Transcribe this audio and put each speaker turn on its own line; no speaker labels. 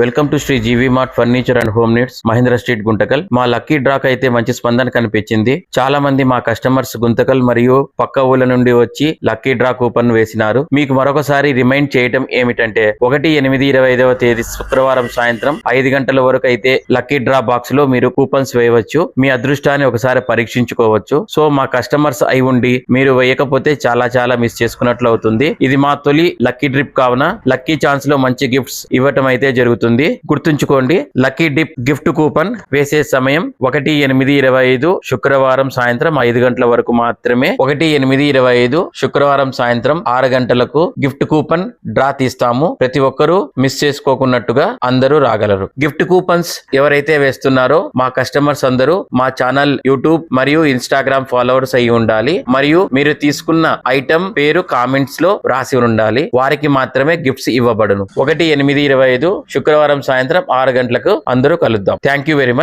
Welcome to Shri G V mart furniture and home needs Mahendra street Guntakal. మా lucky drag అయితే మంచి స్పందన కనిపించింది. చాలా మంది మా కస్టమర్స్ గుంతకల్ మరియు పక్క ఊళ్ళ నుండి వచ్చి లక్కీ డ్రా కూపన్ వేసినారు. మీకు మరొకసారి రిమైండ్ చేయటం ఏమిటంటే ఒకటి ఎనిమిది ఇరవై ఐదవ తేదీ శుక్రవారం సాయంత్రం ఐదు గంటల వరకు అయితే లక్కీ డ్రా బాక్స్లో మీరు కూపన్స్ వేయవచ్చు. మీ అదృష్టాన్ని ఒకసారి పరీక్షించుకోవచ్చు. సో మా కస్టమర్స్ అయి ఉండి మీరు వేయకపోతే చాలా చాలా మిస్ చేసుకున్నట్లు అవుతుంది. ఇది మా తొలి లక్కీ డ్రిప్ కావున లక్కీ ఛాన్స్లో మంచి గిఫ్ట్స్ ఇవ్వటం అయితే జరుగుతుంది. గుర్తుంచుకోండి లక్కీ డిప్ గిఫ్ట్ కూపన్ వేసే సమయం ఒకటి ఎనిమిది ఇరవై ఐదు శుక్రవారం సాయంత్రం ఐదు గంటల వరకు మాత్రమే. ఒకటి ఎనిమిది ఇరవై ఐదు శుక్రవారం సాయంత్రం ఆరు గంటలకు గిఫ్ట్ కూపన్ డ్రా తీస్తాము. ప్రతి ఒక్కరూ మిస్ చేసుకోకున్నట్టుగా అందరూ రాగలరు. గిఫ్ట్ కూపన్స్ ఎవరైతే వేస్తున్నారో మా కస్టమర్స్ అందరూ మా ఛానల్ యూట్యూబ్ మరియు ఇన్స్టాగ్రామ్ ఫాలోవర్స్ అయి ఉండాలి. మరియు మీరు తీసుకున్న ఐటమ్ పేరు కామెంట్స్లో రాసి ఉండాలి. వారికి మాత్రమే గిఫ్ట్స్ ఇవ్వబడును. ఒకటి ఎనిమిది ఇరవై ఐదు శుక్రవారం సాయంత్రం ఆరు గంటలకు అందరూ కలుద్దాం. Thank you very much